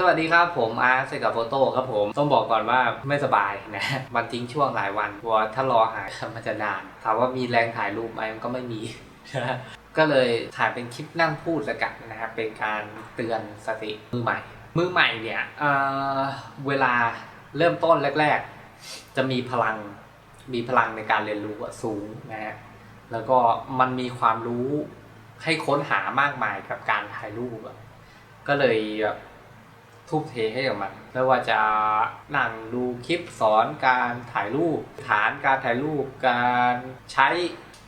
สวัสดีครับผมอาร์ตเซกับโฟโต้ครับผมต้องบอกก่อนว่าไม่สบายนะมันทิ้งช่วงหลายวันเพราะว่าถ้ารอหายมันจะนานถามว่ามีแรงถ่ายรูปไหมมันก็ไม่มีก็เลยถ่ายเป็นคลิปนั่งพูดแล้วกันนะครับเป็นการเตือนสติมือใหม่ มือใหม่เนี่ยเเวลาเริ่มต้นแรก ๆ จะมีพลังมีพลังในการเรียนรู้สูงนะฮะแล้วก็มันมีความรู้ให้ค้นหามากมายกับการถ่ายรูปก็เลยแบบ ทุ่มเทให้กับมันไม่ว่าจะนั่งดูคลิปสอนการถ่ายรูป ฐานการถ่ายรูป การใช้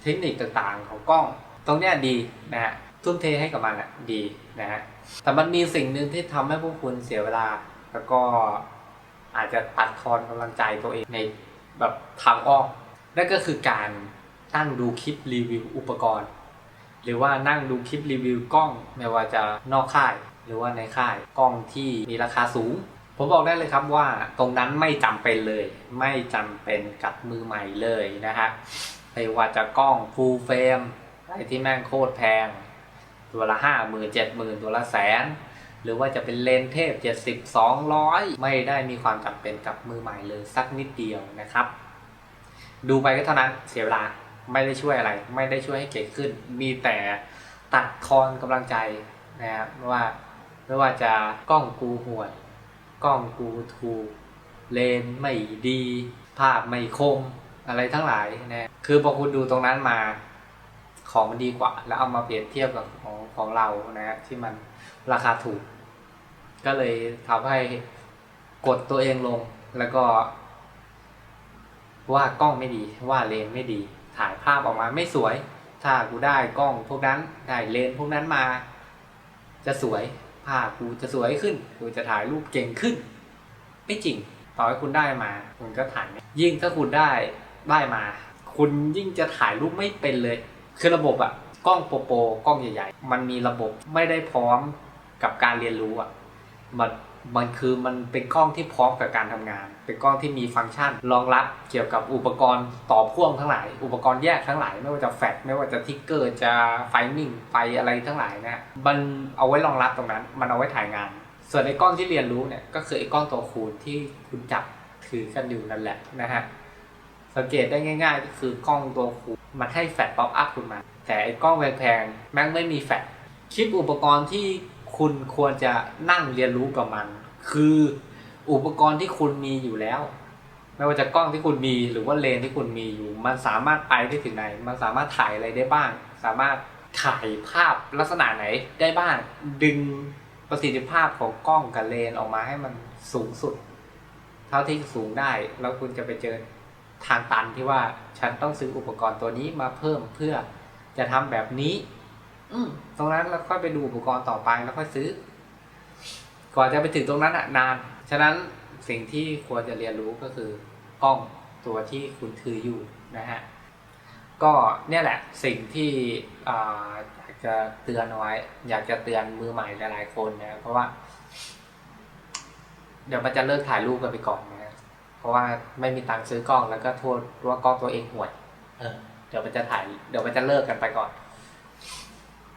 เทคนิคต่างๆ ของกล้อง ตรงเนี้ยดีนะฮะทุ่มเทให้กับมันอะดีนะฮะแต่มันมีสิ่งหนึ่งที่ทำให้พวกคุณเสียเวลา แล้วก็อาจจะตัดทอนกำลังใจตัวเองในแบบทางอ้อมนั่นก็คือการนั่งดูคลิปรีวิวอุปกรณ์ หรือว่านั่งดูคลิปรีวิวกล้องไม่ว่าจะนอกค่าย หรือว่าในค่ายกล้องที่มีราคาสูง ผมบอกได้เลยครับว่าตรงนั้นไม่จำเป็นเลย ไม่จำเป็นกับมือใหม่เลยนะฮะไม่ว่าจะกล้องฟูลเฟรมอะไรที่แม่งโคตรแพง ตัวละห้าหมื่นเจ็ดหมื่นตัวละแสน หรือว่าจะเป็นเลนส์เทพ70 200ไม่ได้มีความจำเป็นกับมือใหม่เลยสักนิดเดียวนะครับ ดูไปก็เท่านั้นเสียเวลาไม่ได้ช่วยอะไร ไม่ได้ช่วยให้เก่งขึ้น มีแต่ตัดทอนกำลังใจนะครับว่า ไม่ว่าจะกล้องกูห่วยกล้องกูถูกเลนไม่ดี ภาพไม่คมอะไรทั้งหลายนะคือพอคุณดูตรงนั้นมาของมันดีกว่า แล้วเอามาเปรียบเทียบกับของของเรานะที่มันราคาถูก ก็เลยทำให้กดตัวเองลงแล้วก็ว่ากล้องไม่ดีว่าเลนไม่ดี ถ่ายภาพออกมาไม่สวย ถ้ากูได้กล้องพวกนั้นได้เลนพวกนั้นมา จะสวย ภาพกูจะสวยขึ้น กูจะถ่ายรูปเก่งขึ้น ไม่จริง ต่อให้คุณได้มา คุณก็ถ่ายยิ่งถ้าคุณได้ได้มา คุณยิ่งจะถ่ายรูปไม่เป็นเลย คือระบบอะกล้องโปโปกล้องใหญ่ ๆ มันมีระบบไม่ได้พร้อมกับการเรียนรู้อะมัน มันคือมันเป็นกล้องที่พร้อมกับการทำงาน เป็นกล้องที่มีฟังก์ชัน รองรับเกี่ยวกับอุปกรณ์ต่อพ่วงทั้งหลาย อุปกรณ์แยกทั้งหลาย ไม่ว่าจะแฟลชไม่ว่าจะทิกเกอร์จะไฟนิ่งไฟอะไรทั้งหลายนะมันเอาไว้รองรับตรงนั้น มันเอาไว้ถ่ายงาน ส่วนไอ้กล้องที่เรียนรู้เนี่ยก็คือไอ้กล้องตัวคูณที่คุณจับถือกันอยู่นั่นแหละนะฮะสังเกตได้ง่าย ๆ ก็คือกล้องตัวคูณมันให้แฟลชป๊อปอัพคุณมา แต่ไอ้กล้องแพงๆแม่งไม่มีแฟลชคลิปอุปกรณ์ที่ คุณควรจะนั่งเรียนรู้กับมัน คืออุปกรณ์ที่คุณมีอยู่แล้ว ไม่ว่าจะกล้องที่คุณมีหรือว่าเลนที่คุณมีอยู่ มันสามารถไปได้ถึงไหน มันสามารถถ่ายอะไรได้บ้าง สามารถถ่ายภาพลักษณะไหนได้บ้าง ดึงประสิทธิภาพของกล้องกับเลนออกมาให้มันสูงสุด เท่าที่สูงได้ แล้วคุณจะไปเจอทางตันที่ว่าฉันต้องซื้ออุปกรณ์ตัวนี้มาเพิ่มเพื่อจะทำแบบนี้ ตรงนั้นแล้วค่อยไปดูอุปกรณ์ต่อไปแล้วค่อยซื้อ ก่อนจะไปถึงตรงนั้นอะนาน ฉะนั้นสิ่งที่ควรจะเรียนรู้ก็คือกล้องตัวที่คุณถืออยู่นะฮะก็เนี่ยแหละสิ่งที่อาอยากจะเตือนไว้ อยากจะเตือนมือใหม่หลายๆคนนะเพราะว่า เดี๋ยวมันจะเลิกถ่ายรูปกันไปก่อนนะเพราะว่าไม่มีตังค์ซื้อกล้องแล้วก็โทษว่ากล้องตัวเองห่วยเดี๋ยวมันจะถ่าย เดี๋ยวมันจะเลิกกันไปก่อน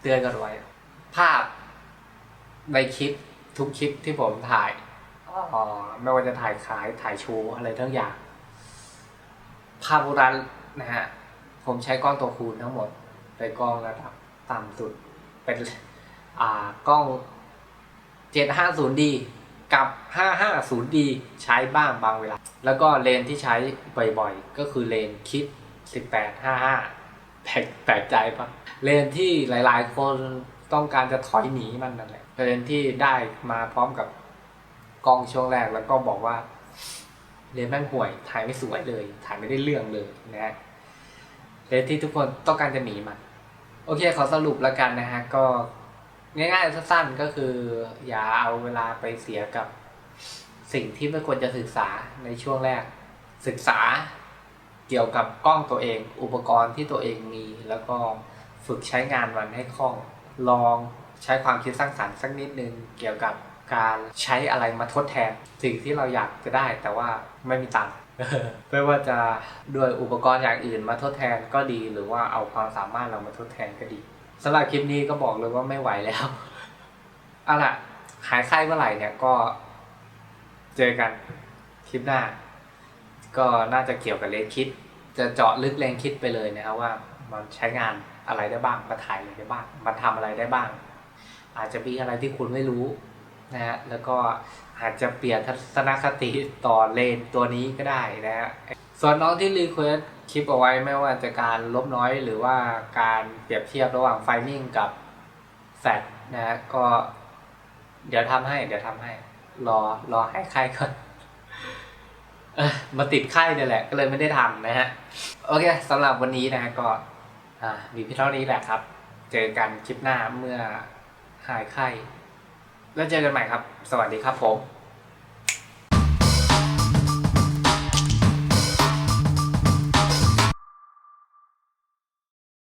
เตือนกันไว้ ภาพในคลิปทุกคลิปที่ผมถ่ายออไม่ว่าจะถ่ายขายถ่ายชว์อะไรทั้งอย่าง ภาพโบราณนะฮะ ผมใช้กล้องตัวคูณทั้งหมดเป็นกล้องระดับต่ำสุด เป็นอ่ากล้อง 750D กับ 550D ใช้บ้างบางเวลา แล้วก็เลนที่ใช้บ่อยๆ ก็คือเลนคิด 1855แปลกใจปะ เลนที่หลาย ๆ คนต้องการจะถอยหนีมันนั่นแหละเลนที่ได้มาพร้อมกับกล้องช่วงแรกแล้วก็บอกว่าเลนแม่งห่วยถ่ายไม่สวยเลย ถ่ายไม่ได้เรื่องเลยนะฮะเลนที่ทุกคนต้องการจะหนีมัน โอเคขอสรุปแล้วกันนะฮะก็ง่ายๆสั้นๆก็คือ อย่าเอาเวลาไปเสียกับสิ่งที่ไม่ควรจะศึกษาในช่วงแรก ศึกษาเกี่ยวกับกล้องตัวเอง อุปกรณ์ที่ตัวเองมีแล้วก็ ฝึกใช้งานมันให้คล่อง ลองใช้ความคิดสร้างสรรค์สักนิดนึงเกี่ยวกับการใช้อะไรมาทดแทน สิ่งที่เราอยากจะได้แต่ว่าไม่มีตังค์ไม่ว่าจะด้วยอุปกรณ์อย่างอื่นมาทดแทนก็ดีหรือว่าเอาความสามารถเรามาทดแทนก็ดีสำหรับคลิปนี้ก็บอกเลยว่าไม่ไหวแล้วเอาล่ะใครายไข้เมื่อไหร่เนี่ยก็เจอกันคลิปหน้า ก็น่าจะเกี่ยวกับเลนคิด จะเจาะลึกเลนคิดไปเลยนะครับว่า มันใช้งานอะไรได้บ้าง มาถ่ายอะไรได้บ้าง มาทำอะไรได้บ้าง อาจจะมีอะไรที่คุณไม่รู้นะฮะ แล้วก็อาจจะเปลี่ยนทัศนคติต่อเลนตัวนี้ก็ได้นะฮะ ส่วนน้องที่รีเควสคลิปเอาไว้ไม่ว่าจะการลบน้อยหรือว่าการเปรียบเทียบระหว่างไฟนิ่งกับแฟลชนะฮะ ก็เดี๋ยวทำให้ เดี๋ยวทำให้ รอรอให้ไข้ก่อนมาติดไข้เนี่ยแหละ ก็เลยไม่ได้ทำนะฮะ โอเคสำหรับวันนี้นะฮะก็ อ่ามีเพียงเท่านี้แหละครับ เจอกันคลิปหน้าเมื่อหายไข้ แล้วเจอกันใหม่ครับ สวัสดีครับผม